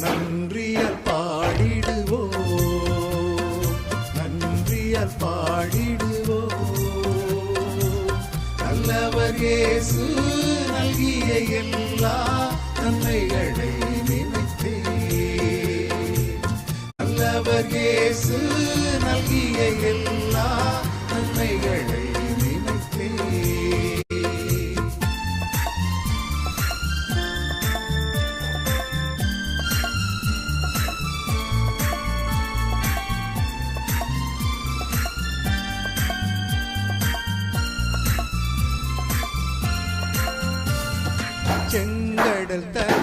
நன்றியல் பாடிடுவோ. நன்றியல் பாடிடுவோ. நல்லவர் இயேசு நல்கிய எல்லா நன்மைகளை நினைத்தே. நல்லவர் இயேசு நல்கிய எல்லா செங்கடல் தன்